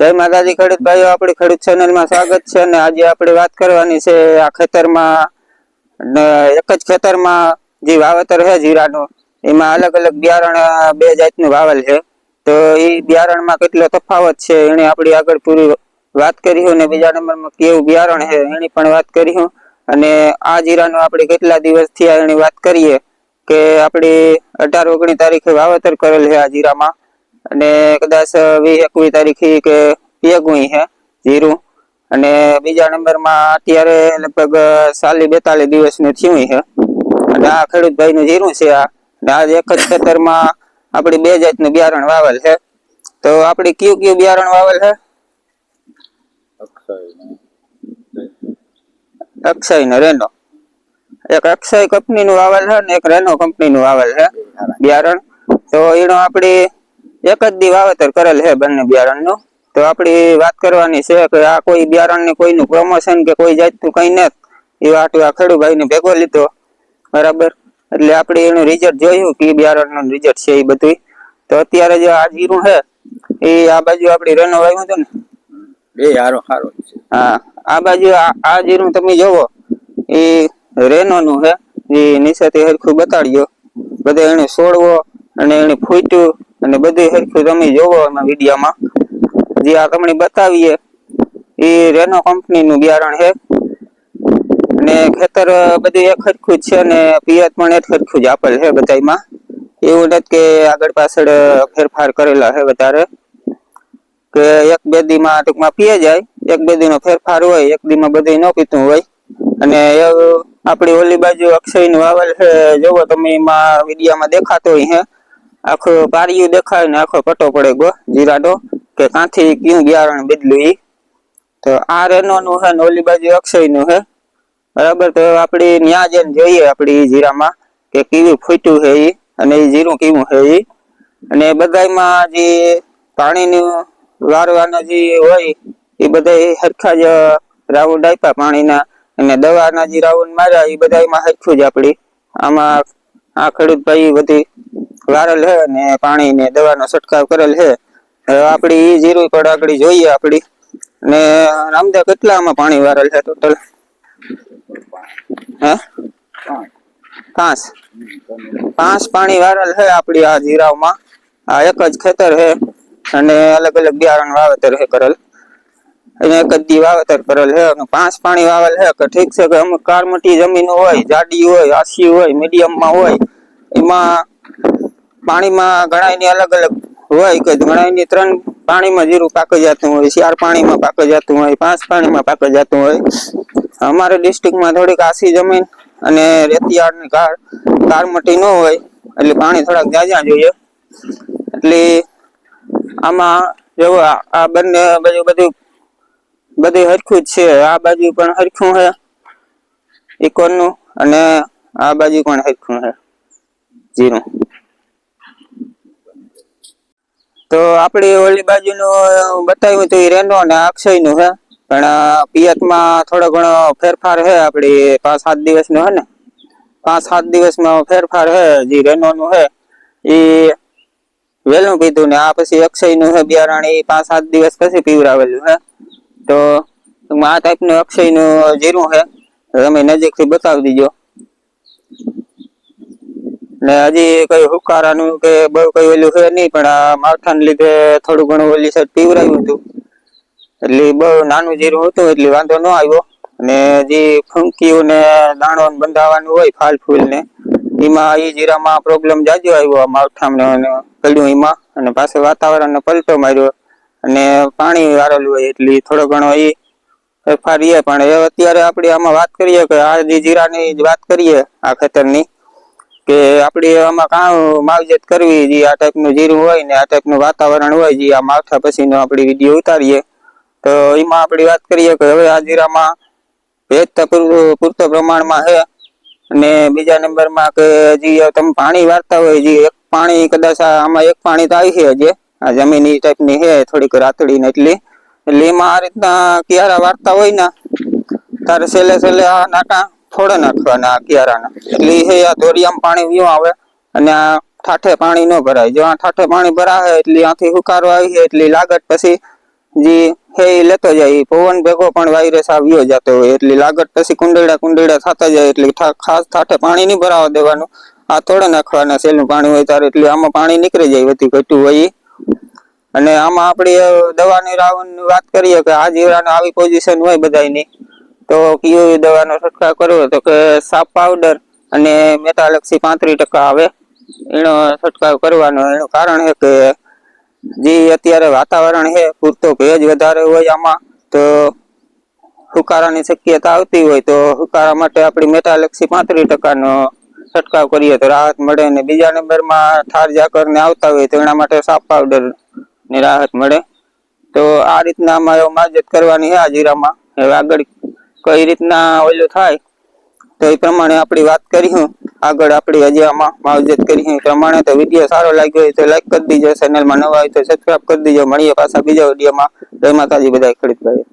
જય માતાજી, ખેડૂત ભાઈઓ, આપણી ખેડૂત ચેનલમાં સ્વાગત છે અને આજે આપણે વાત કરવાની છે આ ખેતરમાં એક જ ખેતરમાં જે વાવેતર છે જીરાનું, એમાં અલગ અલગ બિયારણ બે જાતનું વાવેલ છે. તો એ બિયારણમાં કેટલો તફાવત છે એને આપણે આગળ પૂરી વાત કરી અને બીજા નંબરમાં કેવું બિયારણ છે, એની પણ વાત કરી અને આ જીરાનું આપણે કેટલા દિવસ થયા એની વાત કરીએ, કે આપણે અઢાર, ઓગણીસ તારીખે વાવેતર કરેલ છે આ જીરામાં. અને કદાચ વીસ એકવીસ તારીખે કે પેગું છે જીરું. અને બીજા નંબરમાં અત્યારે લગભગ સાલી બેતાલીસ દિવસનું થયું છે. અને આ ખેડૂત ભાઈનું જીરું છે આ. અને આજ એક જ ખેતરમાં આપણી બે જાતનું બિયારણ વાવેલ છે. તો આપણે કયું કયું બિયારણ વાવેલ છે? અક્ષય ને રેનો. એક અક્ષય કંપનીનું વાવેલ છે ને એક રેનો કંપનીનું વાવેલ છે બિયારણ. તો એનો આપણી એક જ દી વાવેતર કરેલ છે બંને બિયારણનું. તો આપણી વાત કરવાની છે કે આ કોઈ બિયારણની કોઈનું પ્રમોશન કે કોઈ જાતનું કઈ નથી એ વાત આ ખેડૂભાઈને ભેગો લીધો. બરાબર? એટલે આપણે એનું રિઝલ્ટ જોયું કે બિયારણનું રિઝલ્ટ છે એ બધું તો અત્યારે જે આ જીરું છે એ આ બાજુ આપણી રેનો વાવ્યું હતું ને? બે હારો હારો હા આ બાજુ આ આ જીરું તમે જોવો એ રેનોનું છે. એ નિશાથી હરખું બતાડ્યો. બધા એને છોડવો અને એને ફૂટ્યું. અને બધું સરખું તમે જોવો એમાં વિડીયોમાં. જે આ તમને બતાવીએ, એ રેનો કંપનીનું બિયારણ છે. અને ખેતર બધું એક સરખું જ છે અને પિયત પણ એક સરખું જ આપેલ છે બધામાં એવું નથી કે આગળ પાછળ ફેરફાર કરેલા છે વધારે. કે એક બે દીમાં ટૂંકમાં પીએ જાય, એક બે દીનો ફેરફાર હોય, એક દીમાં બધું ન પીતું હોય. અને આપણી ઓલી બાજુ અક્ષયનું વાવેલ છે, જોવો તમે એમાં વિડીયામાં દેખાતો હોય છે. આખું પારિયું દેખાય ને આખો પટો પડે ગો, જીરાડો, કે કાંથી, કયું બિયારણ બદલ્યું ઈ. તો આ રેનો નું હે ને ઓલી બાજુ અક્ષયનું છે બરાબર, તો આપડી ન્યા જઈને જોઈએ આપડી જીરામાં, કે કેવું ફૂટ્યું છે ઈ, અને ઈ જીરું કેવું છે ઈ. અને બધામાં જે પાણીનું વારવાના જે હોય એ બધા હરખા જ રાઉન્ડ આપ્યા પાણીના, અને દવાના જે રાઉન્ડ માર્યા એ બધાયમાં હરખું જ આપડી. આમાં આ ખેડૂત ભાઈ બધી વારેલ છે ને પાણી ને દવાનો છંટકાવ કરેલ હવે આપડી ઈ જીરું આગળ જોઈએ આપડી. ને રામદા કેટલા આમાં પાણી વારલ છે ટોટલ હે? પાંચ. પાંચ પાણી વારલ છે આપડી આ જીરાવમાં. આ એક જ ખેતર છે અને અલગ અલગ બિયારણ વાવેતર છે કરેલ. અને એક જ દી વાવેતર કરેલ હે અને પાંચ પાણી વાવેલ છે કે ઠીક છે કે અમુક કારમટી જમીન હોય, જાડી હોય આસી હોય, મીડિયમમાં હોય, એમાં પાણીમાં ઘણાયની અલગ અલગ હોય કે ઘણાયની ત્રણ પાણીમાં જીરું પાકી જતું હોય, ચાર પાણીમાં પાકી જતું હોય, પાંચ પાણીમાં પાકી જતું હોય. અમારે ડિસ્ટ્રિક્ટમાં થોડીક આસી જમીન અને રેતિયાળની કાર કારમટી ન હોય, એટલે પાણી થોડાક જાજા જોઈએ. એટલે આમાં જો આ બંને બાજુ બધું બધું હરખું જ છે. આ બાજુ પણ હરખું છે ઇકોનનું અને આ બાજુ પણ હરખું છે, જીરું. તો આપણી ઓલી બાજુનું બતાવ્યું તો એ રેનો અને અક્ષયનું છે પણ પિયતમાં થોડો ઘણો ફેરફાર છે આપણી પાંચ સાત દિવસનો છે ને. પાંચ સાત દિવસમાં ફેરફાર છે જે રેનોનું છે એ વહેલું પીધું ને, આ પછી અક્ષયનું છે બિયારણ એ પાંચ સાત દિવસ પછી પીવરાવેલું છે તો આ ટાઈપનું અક્ષયનું જીરું છે તમે નજીકથી બતાવી દીજો. ને હજી કઈ હુકારાનું કે બહુ કઈ ઓલું છે નહીં, પણ આ માવઠાને લીધે થોડું ઘણું ઓલી સાઈડ પીવરાયું હતું. એટલે બહુ નાનું જીરું હતું, એટલે વાંધો ન આવ્યો. અને જે ફૂંકીઓ ને દાણો બંધાવાનું હોય ફાલ ફૂલ ને એમાં એ જીરામાં પ્રોબ્લેમ જાજો આવ્યો આ માવઠામાં પડ્યું એમાં. અને પાછું વાતાવરણને પલટો માર્યો. અને પાણી વારેલું હોય એટલે થોડો ઘણો એ ફેરફાર રહે પણ એ અત્યારે આપણે આમાં વાત કરીએ કે આ જે જીરાની વાત કરીએ, આ ખેતરની કે આપણે આમાં કાં માવજત કરવી જે, આ ટાઈપનું જીરું હોય ને આ ટાઈપનું વાતાવરણ હોય જે આ માવઠા પછીનો આપણે વીડિયો ઉતારીએ. તો એમાં આપણે વાત કરીએ કે હવે આ જીરામાં ભેજ તો પૂરતો પ્રમાણમાં છે. અને બીજા નંબરમાં કે જે તમે પાણી વાળતા હોય જે, એક પાણી કદાચ આમાં એક પાણી તો આવી છે જે આ જમીન એ ટાઈપની છે, થોડીક રાતડી ને એટલી. એટલે એમાં આ રીતના કિયારા વાળતા હોય ને, તારે છેલ્લે છેલ્લે આ નાકા ફોડે નાખવાના આ કિયારાના. એટલે એ આ દોરિયામાં પાણી વ્યું આવે અને આ ઠાઠે પાણી ન ભરાય. જો આ ઠાઠે પાણી ભરાય એટલે આથી હુકારો આવી છે એટલે લાગત પછી જે હે એ લેતો જાય. પવન ભેગો પણ વાયરસ આવ્યો જતો હોય. એટલે લાગત પછી કુંડળા કુંડળા થતા જાય. એટલે ખાસ ઠાઠે પાણી નહીં ભરાવા દેવાનું. આ તોડે નાખવાના સેલનું પાણી હોય ત્યારે. એટલે આમાં પાણી નીકળી જાય વધી ઘટ્યું હોય અને આમાં આપણે દવાની રાવણની વાત કરીએ કે આ જીવડાને આવી પોઝિશન હોય બધાયની. તો કયો દવાનો છંટકાવ કરવો તો કે સાપ પાવડર અને મેટાલક્ષી પાંત્રીસ ટકા આવે. એનો છંટકાવ કરવાનો. એનું કારણ છે કે જે અત્યારે વાતાવરણ છે, પૂરતો ભેજ વધારે હોય આમાં, તો હુકારાની શક્યતા આવતી હોય તો હુકારા માટે આપણી મેટાલક્ષી પાંત્રીસ ટકાનો છંટકાવ કરીએ તો રાહત મળે અને બીજા નંબરમાં થાર જાકરને આવતા હોય તો એના માટે સાપ પાવડરની રાહત મળે. તો આ રીતના અમારે માજત કરવાની છે આ જીરામાં. હવે આગળ કઈ રીતના ઓલું થાય, તો એ પ્રમાણે આપણી વાત કરીશું આગળ આપણી હજી આમાં માવજત કરીશું એ પ્રમાણે તો વીડિયો સારો લાગ્યો હોય તો લાઈક કરી દીજો. ચેનલમાં નવા હોય તો સબસ્ક્રાઈબ કરી દીજો. મળીએ પાછા બીજા વિડીયોમાં જય માતાજી. બધા ખેડૂત ભાઈ.